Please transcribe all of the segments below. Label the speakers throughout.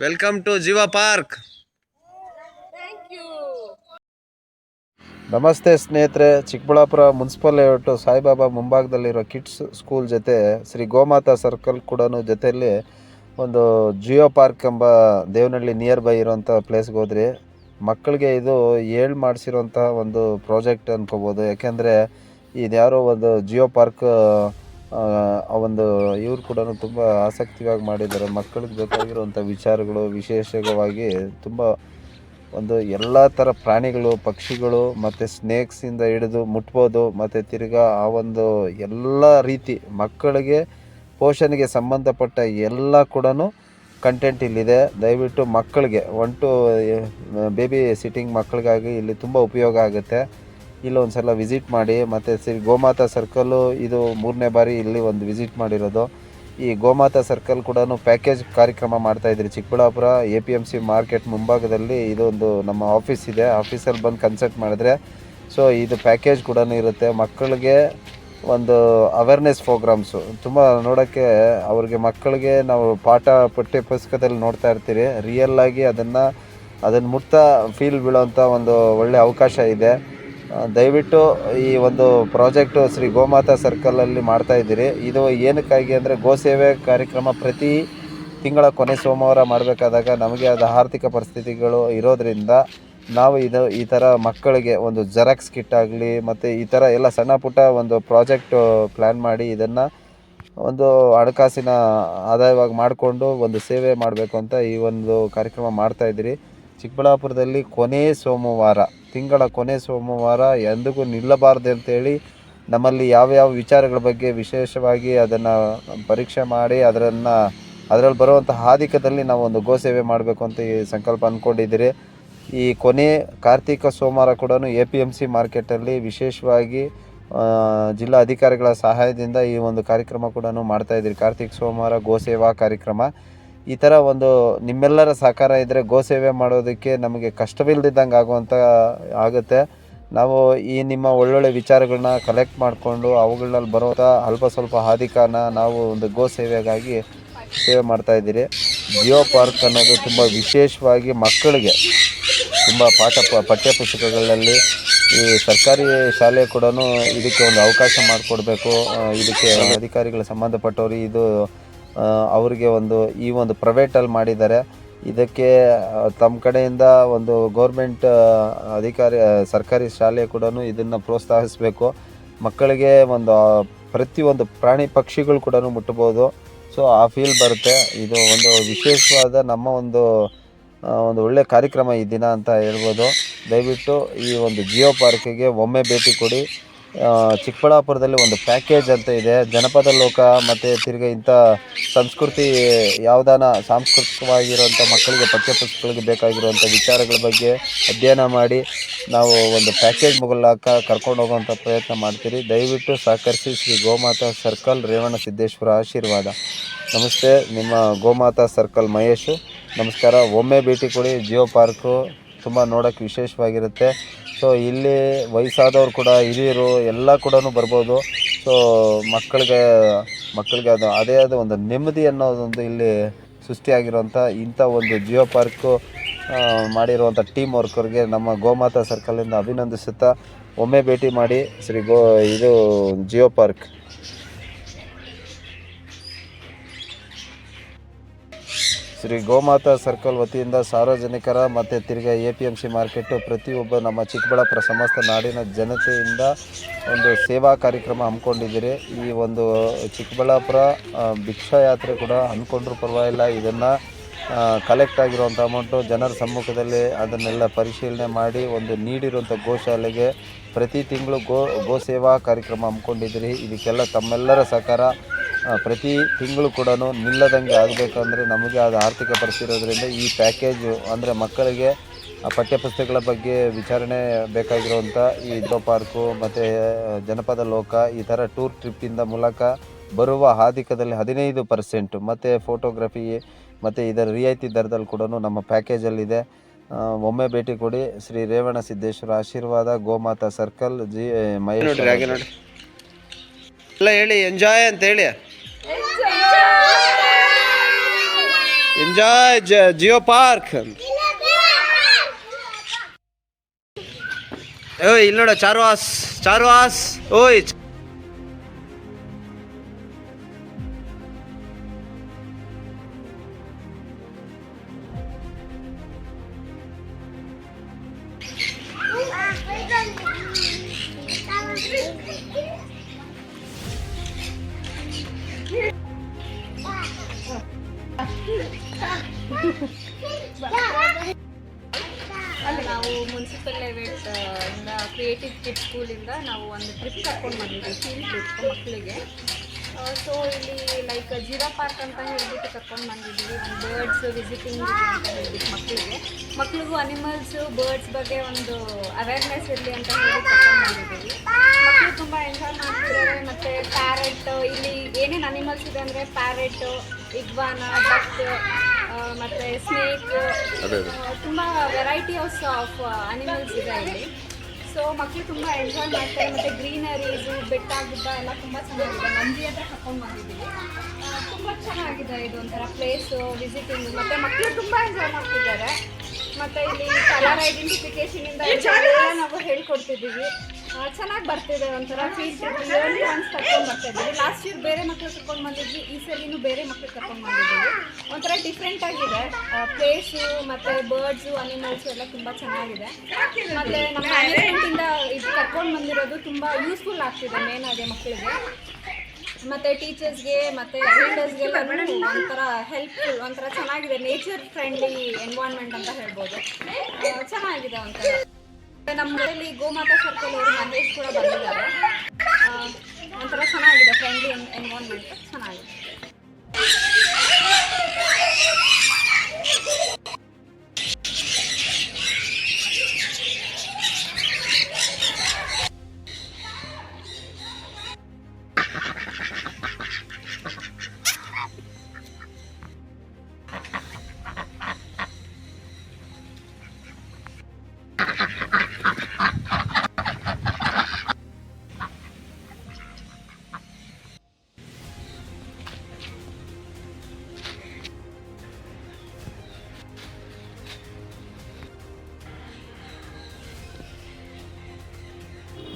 Speaker 1: Welcome to Jeeva park
Speaker 2: thank you
Speaker 1: ನಮಸ್ತೆ ಸ್ನೇಹಿತರೆ Chikkaballapur municipal layout Saibaba ಮುಂಭಾಗದಲ್ಲಿರೋ ಕಿಡ್ಸ್ ಸ್ಕೂಲ್ ಜೊತೆ ಶ್ರೀ ಗೋಮಾತಾ ಸರ್ಕಲ್ ಕೂಡ ಜೊತೆಯಲ್ಲಿ ಒಂದು ಜಿಯೋ ಪಾರ್ಕ್ ಎಂಬ ದೇವನಹಳ್ಳಿ ನಿಯರ್ ಬೈ ಇರೋಂಥ ಪ್ಲೇಸ್ಗೆ ಹೋದ್ರಿ. ಮಕ್ಕಳಿಗೆ ಇದು ಏಳು ಮಾಡಿಸಿರೋಂಥ ಒಂದು ಪ್ರಾಜೆಕ್ಟ್ ಅನ್ಕೋಬೋದು. ಯಾಕೆಂದರೆ ಇದ್ಯಾರೋ ಒಂದು ಜಿಯೋ ಪಾರ್ಕ್, ಆ ಒಂದು ಇವ್ರು ಕೂಡ ತುಂಬ ಆಸಕ್ತಿಯಾಗಿ ಮಾಡಿದ್ದಾರೆ. ಮಕ್ಕಳಿಗೆ ಬೇಕಾಗಿರುವಂಥ ವಿಚಾರಗಳು, ವಿಶೇಷವಾಗಿ ತುಂಬ ಒಂದು ಎಲ್ಲ ಥರ ಪ್ರಾಣಿಗಳು, ಪಕ್ಷಿಗಳು, ಮತ್ತು ಸ್ನೇಕ್ಸಿಂದ ಹಿಡಿದು ಮುಟ್ಬೋದು, ಮತ್ತು ತಿರ್ಗಾ ಆ ಒಂದು ಎಲ್ಲ ರೀತಿ ಮಕ್ಕಳಿಗೆ ಪೋಷಣೆಗೆ ಸಂಬಂಧಪಟ್ಟ ಎಲ್ಲ ಕೂಡ ಕಂಟೆಂಟ್ ಇಲ್ಲಿದೆ. ದಯವಿಟ್ಟು ಮಕ್ಕಳಿಗೆ ಒನ್ ಟು ಬೇಬಿ ಸಿಟ್ಟಿಂಗ್ ಮಕ್ಕಳಿಗಾಗಿ ಇಲ್ಲಿ ತುಂಬ ಉಪಯೋಗ ಆಗುತ್ತೆ. ಇಲ್ಲಿ ಒಂದು ಸಲ ವಿಸಿಟ್ ಮಾಡಿ, ಮತ್ತು ಸಿ ಗೋಮಾತಾ ಸರ್ಕಲ್ಲು ಇದು ಮೂರನೇ ಬಾರಿ ಇಲ್ಲಿ ಒಂದು ವಿಸಿಟ್ ಮಾಡಿರೋದು. ಈ ಗೋಮಾತಾ ಸರ್ಕಲ್ ಕೂಡ ಪ್ಯಾಕೇಜ್ ಕಾರ್ಯಕ್ರಮ ಮಾಡ್ತಾ ಇದ್ರಿ Chikkaballapur A P M C market ಮುಂಭಾಗದಲ್ಲಿ ಇದೊಂದು ನಮ್ಮ ಆಫೀಸ್ ಇದೆ. ಆಫೀಸಲ್ಲಿ ಬಂದು ಕನ್ಸಲ್ಟ್ ಮಾಡಿದ್ರೆ ಸೊ ಇದು ಪ್ಯಾಕೇಜ್ ಕೂಡ ಇರುತ್ತೆ. ಮಕ್ಕಳಿಗೆ ಒಂದು ಅವೇರ್ನೆಸ್ ಪ್ರೋಗ್ರಾಮ್ಸು ತುಂಬ ನೋಡೋಕ್ಕೆ ಅವ್ರಿಗೆ ಮಕ್ಕಳಿಗೆ ನಾವು ಪಾಠ ಪಠ್ಯ ಪುಸ್ತಕದಲ್ಲಿ ನೋಡ್ತಾ ಇರ್ತೀರಿ. ರಿಯಲ್ ಆಗಿ ಅದನ್ನು ಅದನ್ನು ಮುಟ್ತಾ ಫೀಲ್ ಬೀಳೋಂಥ ಒಂದು ಒಳ್ಳೆಯ ಅವಕಾಶ ಇದೆ. ದಯವಿಟ್ಟು ಈ ಒಂದು ಪ್ರಾಜೆಕ್ಟು ಶ್ರೀ ಗೋಮಾತಾ ಸರ್ಕಲಲ್ಲಿ ಮಾಡ್ತಾ ಇದ್ದೀರಿ. ಇದು ಏನಕ್ಕಾಗಿ ಅಂದರೆ ಗೋಸೇವೆ ಕಾರ್ಯಕ್ರಮ ಪ್ರತಿ ತಿಂಗಳ ಕೊನೆ ಸೋಮವಾರ ಮಾಡಬೇಕಾದಾಗ ನಮಗೆ ಅದು ಆರ್ಥಿಕ ಪರಿಸ್ಥಿತಿಗಳು ಇರೋದ್ರಿಂದ ನಾವು ಇದು ಈ ಥರ ಮಕ್ಕಳಿಗೆ ಒಂದು ಜೆರಾಕ್ಸ್ ಕಿಟ್ ಆಗಲಿ, ಮತ್ತು ಈ ಥರ ಎಲ್ಲ ಸಣ್ಣ ಪುಟ್ಟ ಒಂದು ಪ್ರಾಜೆಕ್ಟ್ ಪ್ಲ್ಯಾನ್ ಮಾಡಿ ಇದನ್ನು ಒಂದು ಹಣಕಾಸಿನ ಆದಾಯವಾಗಿ ಮಾಡಿಕೊಂಡು ಒಂದು ಸೇವೆ ಮಾಡಬೇಕು ಅಂತ ಈ ಒಂದು ಕಾರ್ಯಕ್ರಮ ಮಾಡ್ತಾಯಿದ್ದೀರಿ ಚಿಕ್ಕಬಳ್ಳಾಪುರದಲ್ಲಿ ಕೊನೆ ಸೋಮವಾರ, ತಿಂಗಳ ಕೊನೆ ಸೋಮವಾರ ಎಂದಿಗೂ ನಿಲ್ಲಬಾರ್ದು ಅಂತೇಳಿ ನಮ್ಮಲ್ಲಿ ಯಾವ್ಯಾವ ವಿಚಾರಗಳ ಬಗ್ಗೆ ವಿಶೇಷವಾಗಿ ಅದನ್ನು ಪರೀಕ್ಷೆ ಮಾಡಿ ಅದರನ್ನು, ಅದರಲ್ಲಿ ಬರುವಂಥ ಹಾದಿಕದಲ್ಲಿ ನಾವು ಒಂದು ಗೋಸೇವೆ ಮಾಡಬೇಕು ಅಂತ ಈ ಸಂಕಲ್ಪ ಅಂದ್ಕೊಂಡಿದ್ದೀರಿ ಈ ಕೊನೆ ಕಾರ್ತಿಕ ಸೋಮವಾರ ಕೂಡ ಎ ಪಿ ಎಂ ಸಿ ಮಾರ್ಕೆಟಲ್ಲಿ ವಿಶೇಷವಾಗಿ ಜಿಲ್ಲಾ ಅಧಿಕಾರಿಗಳ ಸಹಾಯದಿಂದ ಈ ಒಂದು ಕಾರ್ಯಕ್ರಮ ಕೂಡ ಮಾಡ್ತಾ ಇದ್ದೀರಿ. ಕಾರ್ತಿಕ ಸೋಮವಾರ ಗೋಸೇವಾ ಕಾರ್ಯಕ್ರಮ. ಈ ಥರ ಒಂದು ನಿಮ್ಮೆಲ್ಲರ ಸಹಕಾರ ಇದ್ದರೆ ಗೋಸೇವೆ ಮಾಡೋದಕ್ಕೆ ನಮಗೆ ಕಷ್ಟವಿಲ್ಲದಿದ್ದಂಗೆ ಆಗುವಂಥ ಆಗುತ್ತೆ. ನಾವು ಈ ನಿಮ್ಮ ಒಳ್ಳೊಳ್ಳೆ ವಿಚಾರಗಳನ್ನ ಕಲೆಕ್ಟ್ ಮಾಡಿಕೊಂಡು ಅವುಗಳಲ್ಲಿ ಬರುವಂಥ ಅಲ್ಪ ಸ್ವಲ್ಪ ಹಾದಿಕಾನ ನಾವು ಒಂದು ಗೋ ಸೇವೆಗಾಗಿ ಸೇವೆ ಮಾಡ್ತಾ ಇದ್ದೀರಿ. ಜಿಯೋ ಪಾರ್ಕ್ ಅನ್ನೋದು ತುಂಬ ವಿಶೇಷವಾಗಿ ಮಕ್ಕಳಿಗೆ ತುಂಬ ಪಾಠ ಪಠ್ಯ ಪುಸ್ತಕಗಳಲ್ಲಿ ಈ ಸರ್ಕಾರಿ ಶಾಲೆ ಕೂಡ ಇದಕ್ಕೆ ಒಂದು ಅವಕಾಶ ಮಾಡಿಕೊಡ್ಬೇಕು. ಇದಕ್ಕೆ ಅಧಿಕಾರಿಗಳು ಸಂಬಂಧಪಟ್ಟವರು ಇದು ಅವರಿಗೆ ಒಂದು ಈ ಒಂದು ಪ್ರೈವೇಟಲ್ಲಿ ಮಾಡಿದ್ದಾರೆ. ಇದಕ್ಕೆ ತಮ್ಮ ಕಡೆಯಿಂದ ಒಂದು ಗೌರ್ಮೆಂಟ್ ಅಧಿಕಾರಿ ಸರ್ಕಾರಿ ಶಾಲೆ ಕೂಡ ಇದನ್ನು ಪ್ರೋತ್ಸಾಹಿಸಬೇಕು. ಮಕ್ಕಳಿಗೆ ಒಂದು ಪ್ರತಿಯೊಂದು ಪ್ರಾಣಿ ಪಕ್ಷಿಗಳು ಕೂಡ ಮುಟ್ಟಬೋದು ಸೊ, ಆ ಫೀಲ್ ಬರುತ್ತೆ. ಇದು ಒಂದು ವಿಶೇಷವಾದ ನಮ್ಮ ಒಂದು ಒಂದು ಒಳ್ಳೆಯ ಕಾರ್ಯಕ್ರಮ ಈ ದಿನ ಅಂತ ಹೇಳ್ಬೋದು. ದಯವಿಟ್ಟು ಈ ಒಂದು ಜಿಯೋ ಪಾರ್ಕಿಗೆ ಒಮ್ಮೆ ಭೇಟಿ ಕೊಡಿ. ಚಿಕ್ಕಬಳ್ಳಾಪುರದಲ್ಲಿ ಒಂದು ಪ್ಯಾಕೇಜ್ ಅಂತ ಇದೆ. ಜನಪದ ಲೋಕ ಮತ್ತು ತಿರ್ಗಿ ಇಂಥ ಸಂಸ್ಕೃತಿ ಯಾವುದಾನ ಸಾಂಸ್ಕೃತಿಕವಾಗಿರುವಂಥ ಮಕ್ಕಳಿಗೆ, ಪಠ್ಯಪುಸ್ತಕಗಳಿಗೆ ಬೇಕಾಗಿರುವಂಥ ವಿಚಾರಗಳ ಬಗ್ಗೆ ಅಧ್ಯಯನ ಮಾಡಿ ನಾವು ಒಂದು ಪ್ಯಾಕೇಜ್ ಮೂಲಕ ಕರ್ಕೊಂಡು ಹೋಗುವಂಥ ಪ್ರಯತ್ನ ಮಾಡ್ತೀರಿ. ದಯವಿಟ್ಟು ಸಹಕರಿಸಿ ಶ್ರೀ ಗೋಮಾತಾ ಸರ್ಕಲ್ ರೇವಣ ಸಿದ್ದೇಶ್ವರ ಆಶೀರ್ವಾದ. ನಮಸ್ತೆ. ನಿಮ್ಮ ಗೋಮಾತಾ ಸರ್ಕಲ್ ಮಹೇಶು. ನಮಸ್ಕಾರ. ಒಮ್ಮೆ ಭೇಟಿ ಕೊಡಿ. ಜಿಯೋ ಪಾರ್ಕು ತುಂಬ ನೋಡೋಕ್ಕೆ ವಿಶೇಷವಾಗಿರುತ್ತೆ. ಸೊ, ಇಲ್ಲಿ ವಯಸ್ಸಾದವ್ರು ಕೂಡ, ಹಿರಿಯರು ಎಲ್ಲ ಕೂಡ ಬರ್ಬೋದು. ಸೊ, ಮಕ್ಕಳಿಗೆ ಮಕ್ಕಳಿಗೆ ಅದು, ಅದೇ ಆದ ಒಂದು ನೆಮ್ಮದಿ ಅನ್ನೋದೊಂದು ಇಲ್ಲಿ ಸೃಷ್ಟಿಯಾಗಿರುವಂಥ ಇಂಥ ಒಂದು ಜಿಯೋ ಪಾರ್ಕು ಮಾಡಿರುವಂಥ ಟೀಮ್ ವರ್ಕರ್ಗೆ ನಮ್ಮ ಗೋಮಾತಾ ಸರ್ಕಲಿಂದ ಅಭಿನಂದಿಸುತ್ತಾ, ಒಮ್ಮೆ ಭೇಟಿ ಮಾಡಿ ಶ್ರೀ ಗೋ, ಇದು geo park. Shri Gomata circle ವತಿಯಿಂದ ಸಾರ್ವಜನಿಕರ ಮತ್ತು ತಿರ್ಗಾ A P M C market ಪ್ರತಿಯೊಬ್ಬ ನಮ್ಮ ಚಿಕ್ಕಬಳ್ಳಾಪುರ ಸಮಸ್ತ ನಾಡಿನ ಜನತೆಯಿಂದ ಒಂದು ಸೇವಾ ಕಾರ್ಯಕ್ರಮ ಹಮ್ಮಿಕೊಂಡಿದ್ದೀರಿ. ಈ ಒಂದು ಚಿಕ್ಕಬಳ್ಳಾಪುರ ಭಿಕ್ಷಾಯಾತ್ರೆ ಭಿಕ್ಷಾ ಯಾತ್ರೆ ಕೂಡ ಅಂದ್ಕೊಂಡ್ರೂ ಪರವಾಗಿಲ್ಲ. ಇದನ್ನು ಕಲೆಕ್ಟ್ ಆಗಿರುವಂಥ ಅಮೌಂಟು ಜನರ ಸಮ್ಮುಖದಲ್ಲಿ ಅದನ್ನೆಲ್ಲ ಪರಿಶೀಲನೆ ಮಾಡಿ ಒಂದು ನೀಡಿರುವಂಥ ಗೋಶಾಲೆಗೆ ಪ್ರತಿ ತಿಂಗಳು ಗೋ ಗೋ ಸೇವಾ ಕಾರ್ಯಕ್ರಮ ಹಮ್ಮಿಕೊಂಡಿದ್ದೀರಿ. ಇದಕ್ಕೆಲ್ಲ ತಮ್ಮೆಲ್ಲರ ಸಹಕಾರ. ಪ್ರತಿ ತಿಂಗಳು ಕೂಡ ನಿಲ್ಲದಂಗೆ ಆಗಬೇಕಂದ್ರೆ ನಮಗೆ ಅದು ಆರ್ಥಿಕ ಪರಿಸ್ಥಿತಿ ಇರೋದ್ರಿಂದ ಈ ಪ್ಯಾಕೇಜು ಅಂದರೆ ಮಕ್ಕಳಿಗೆ ಪಠ್ಯಪುಸ್ತಕಗಳ ಬಗ್ಗೆ ವಿಚಾರಣೆ ಬೇಕಾಗಿರುವಂಥ ಈ ಇದ್ರೋ ಪಾರ್ಕು ಮತ್ತು ಜನಪದ ಲೋಕ ಈ ಥರ ಟೂರ್ ಟ್ರಿಪ್ಪಿಂದ ಮೂಲಕ ಬರುವ ಹಾದಿಕದಲ್ಲಿ ಹದಿನೈದು ಪರ್ಸೆಂಟು ಮತ್ತು ಫೋಟೋಗ್ರಫಿ ಮತ್ತು ಇದರ ರಿಯಾಯಿತಿ ದರದಲ್ಲಿ ಕೂಡ ನಮ್ಮ ಪ್ಯಾಕೇಜಲ್ಲಿದೆ. ಒಮ್ಮೆ ಭೇಟಿ ಕೊಡಿ. ಶ್ರೀ ರೇವಣ ಸಿದ್ದೇಶ್ವರ ಆಶೀರ್ವಾದ, ಗೋಮಾತಾ ಸರ್ಕಲ್, ಜಿ
Speaker 3: ಮೈ ಎಲ್ಲ ಹೇಳಿ, ಎಂಜಾಯ್ ಅಂತ ಹೇಳಿ. ಎಂಜಾಯ್ ಜಿಯೋ ಪಾರ್ಕ್ ಓಯ್ ಇಲ್ಲಿ ನೋಡ ಚಾರ್ವಾಸ್ ಚಾರ್ವಾಸ್
Speaker 4: ನಾವು ಮುನ್ಸಿಪಲ್ ಲೆವೆಟ್ ಇಂದ ಕ್ರಿಯೇಟಿವ್ ಕಿಡ್ ಸ್ಕೂಲಿಂದ ನಾವು ಒಂದು ಟ್ರಿಪ್ ಕರ್ಕೊಂಡು ಬಂದಿದ್ವಿ ಫೀಲ್ಡ್ ಟ್ರಿಪ್ ಮಕ್ಕಳಿಗೆ ಸೊ ಇಲ್ಲಿ ಲೈಕ್ ಜೀರಾ ಪಾರ್ಕ್ ಅಂತ ಹೇಳ್ಬಿಟ್ಟು ಕರ್ಕೊಂಡು ಬಂದಿದ್ದೀವಿ. ಒಂದು ಬರ್ಡ್ಸ್ ವಿಸಿಟಿಂಗ್ ಅಂತ ಹೇಳ್ಬಿಟ್ಟು ಮಕ್ಕಳಿಗೆ ಮಕ್ಕಳಿಗೂ ಅನಿಮಲ್ಸು ಬರ್ಡ್ಸ್ ಬಗ್ಗೆ ಒಂದು ಅವೇರ್ನೆಸ್ ಇರಲಿ ಅಂತ ಹೇಳಿ ಕರ್ಕೊಂಡು ಬಂದಿದ್ದೀವಿ. ಮಕ್ಕಳು ತುಂಬ ಎಂಜಾಯ್ ಮಾಡ್ತಿದ್ದಾರೆ. ಮತ್ತು ಪ್ಯಾರೆಟ್ ಇಲ್ಲಿ ಏನೇನು ಅನಿಮಲ್ಸ್ ಇದೆ ಅಂದರೆ ಪ್ಯಾರೆಟ್ ಇಗ್ವಾನ ಡಕ್ ಮತ್ತು ಸ್ನೇಕ್ ತುಂಬ ವೆರೈಟಿ ಆಫ್ ಆಫ್ ಅನಿಮಲ್ಸ್ ಇದೆ ಇಲ್ಲಿ. ಸೊ ಮಕ್ಕಳು ತುಂಬ ಎಂಜಾಯ್ ಮಾಡ್ತಾರೆ. ಮತ್ತು ಗ್ರೀನರೀಸು ಬೆಟ್ಟ ಗುಡ್ಡ ಎಲ್ಲ ತುಂಬ ಚೆನ್ನಾಗಿದೆ. ನಂದಿ ಹತ್ರ ಕರ್ಕೊಂಡು ಬಂದಿದ್ದೀವಿ. ತುಂಬ ಚೆನ್ನಾಗಿದೆ ಇದು ಒಂಥರ ಪ್ಲೇಸು ವಿಸಿಟಿಂಗ್ ಮತ್ತು ಮಕ್ಕಳು ತುಂಬ ಎಂಜಾಯ್ ಮಾಡ್ತಿದ್ದಾರೆ. ಮತ್ತು ಇಲ್ಲಿ ಕಲರ್ ಐಡೆಂಟಿಫಿಕೇಷನಿಂದ ಇಂದ ನಾವು ಹೇಳ್ಕೊಡ್ತಿದ್ದೀವಿ. ಚೆನ್ನಾಗಿ ಬರ್ತಿದೆ ಒಂಥರ ಫೀಸ್ ಒನ್ಸ್ ಕರ್ಕೊಂಡು ಬರ್ತಾ ಇದ್ದೀವಿ ಲಾಸ್ಟ್ ಇಯರ್ ಬೇರೆ ಮಕ್ಕಳು ಕರ್ಕೊಂಡು ಬಂದಿದ್ವಿ ಈ ಸಲಿನೂ ಬೇರೆ ಮಕ್ಕಳು ಕರ್ಕೊಂಡು ಬಂದಿದ್ದೀವಿ. ಒಂಥರ ಡಿಫ್ರೆಂಟ್ ಆಗಿದೆ. ಪ್ಲೇಸು ಮತ್ತು ಬರ್ಡ್ಸು ಅನಿಮಲ್ಸು ಎಲ್ಲ ತುಂಬ ಚೆನ್ನಾಗಿದೆ. ಮತ್ತು ನಮ್ಮ ಮ್ಯಾನೇಜ್ಮೆಂಟಿಂದ ಇದು ಕರ್ಕೊಂಡು ಬಂದಿರೋದು ತುಂಬ ಯೂಸ್ಫುಲ್ ಆಗ್ತಿದೆ ಮೇನ್ ಆಗಿ ಮಕ್ಕಳಿಗೆ ಮತ್ತು ಟೀಚರ್ಸ್ಗೆ ಮತ್ತು ಎಲ್ಡರ್ಸ್ಗೆಲ್ಲ ಒಂಥರ ಹೆಲ್ಪ್ಫುಲ್ ಒಂಥರ ಚೆನ್ನಾಗಿದೆ. ನೇಚರ್ ಫ್ರೆಂಡ್ಲಿ ಎನ್ವೈರ್ನ್ಮೆಂಟ್ ಅಂತ ಹೇಳ್ಬೋದು. ಚೆನ್ನಾಗಿದೆ ಒಂಥರ. ನಮ್ಮ ಜೊತೆಲಿ ಗೋಮಾತಾ ಸರ್ಕಲ್ ಅವರು ಮಹೇಶ್ ಕೂಡ ಬಂದಿದ್ದಾರೆ. ಆ, ಒಂಥರ ಚೆನ್ನಾಗಿದೆ ಫ್ರೆಂಡ್ಲಿ ಎನ್ವೈರ್ನ್ಮೆಂಟ್ ಚೆನ್ನಾಗಿದೆ.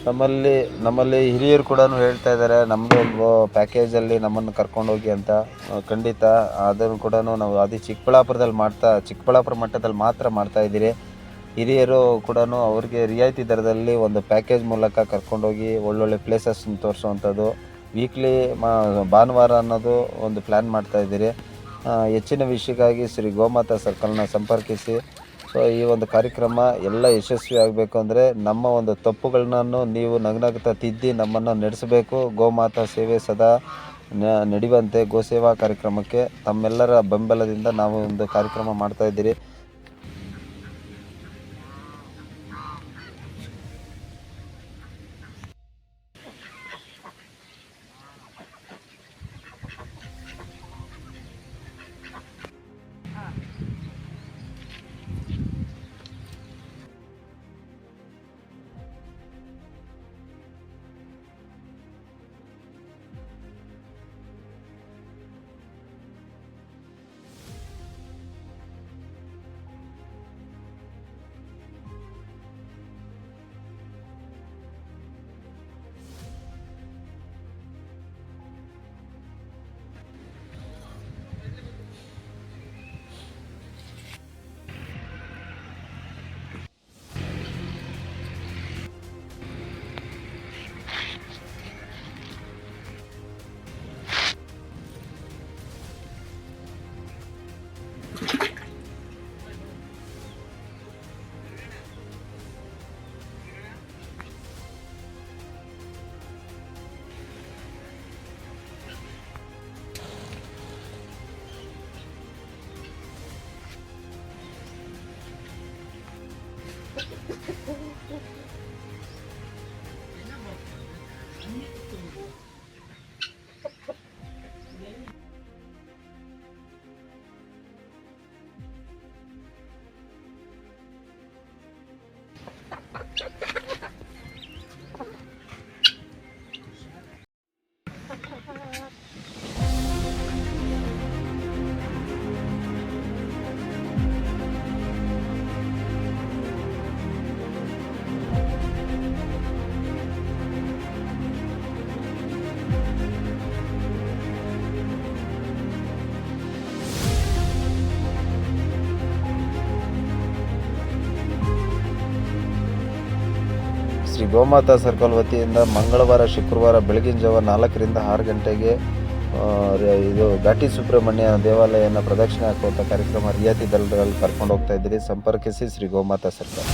Speaker 1: ನಮ್ಮಲ್ಲಿ ನಮ್ಮಲ್ಲಿ ಹಿರಿಯರು ಕೂಡ ಹೇಳ್ತಾ ಇದ್ದಾರೆ ನಮ್ಮದು ಒಂದು ಪ್ಯಾಕೇಜಲ್ಲಿ ನಮ್ಮನ್ನು ಕರ್ಕೊಂಡೋಗಿ ಅಂತ. ಖಂಡಿತ, ಅದನ್ನು ಕೂಡ ನಾವು ಅದೇ ಚಿಕ್ಕಬಳ್ಳಾಪುರದಲ್ಲಿ ಮಾಡ್ತಾ, ಚಿಕ್ಕಬಳ್ಳಾಪುರ ಮಟ್ಟದಲ್ಲಿ ಮಾತ್ರ ಮಾಡ್ತಾ ಇದ್ದೀರಿ. ಹಿರಿಯರು ಕೂಡ ಅವ್ರಿಗೆ ರಿಯಾಯಿತಿ ದರದಲ್ಲಿ ಒಂದು ಪ್ಯಾಕೇಜ್ ಮೂಲಕ ಕರ್ಕೊಂಡೋಗಿ ಒಳ್ಳೊಳ್ಳೆ ಪ್ಲೇಸಸ್ನ ತೋರಿಸುವಂಥದ್ದು. ವೀಕ್ಲಿ ಮಾ, ಭಾನುವಾರ ಅನ್ನೋದು ಒಂದು ಪ್ಲ್ಯಾನ್ ಮಾಡ್ತಾ ಇದ್ದೀರಿ. ಹೆಚ್ಚಿನ ವಿಷಯಕ್ಕಾಗಿ ಶ್ರೀ ಗೋಮಾತಾ ಸರ್ಕಲ್ನ ಸಂಪರ್ಕಿಸಿ ಸೊ ಈ ಒಂದು ಕಾರ್ಯಕ್ರಮ ಎಲ್ಲ ಯಶಸ್ವಿ ಆಗಬೇಕು ಅಂದರೆ ನಮ್ಮ ಒಂದು ತಪ್ಪುಗಳನ್ನು ನೀವು ನಗ್ನಗ್ತಾ ತಿದ್ದಿ ನಮ್ಮನ್ನು ನಡೆಸಬೇಕು. ಗೋಮಾತಾ ಸೇವೆ ಸದಾ ನಡೆಯುವಂತೆ. ಗೋಸೇವಾ ಕಾರ್ಯಕ್ರಮಕ್ಕೆ ತಮ್ಮೆಲ್ಲರ ಬೆಂಬಲದಿಂದ ನಾವು ಒಂದು ಕಾರ್ಯಕ್ರಮ ಮಾಡ್ತಾ ಗೋಮಾತಾ ಸರ್ಕಲ್ ವತಿಯಿಂದ ಮಂಗಳವಾರ, ಶುಕ್ರವಾರ ಬೆಳಗಿನ ಜಾವ ನಾಲ್ಕರಿಂದ ಆರು ಗಂಟೆಗೆ ಇದು ಘಾಟಿ ಸುಬ್ರಹ್ಮಣ್ಯ ದೇವಾಲಯನ ಪ್ರದಕ್ಷಿಣೆ ಹಾಕುವಂಥ ಕಾರ್ಯಕ್ರಮ ರಿಯಾತಿ ದಳದಲ್ಲಿ ಕರ್ಕೊಂಡು ಹೋಗ್ತಾ ಇದ್ದೀರಿ. ಸಂಪರ್ಕಿಸಿ ಶ್ರೀ ಗೋಮಾತಾ ಸರ್ಕಲ್.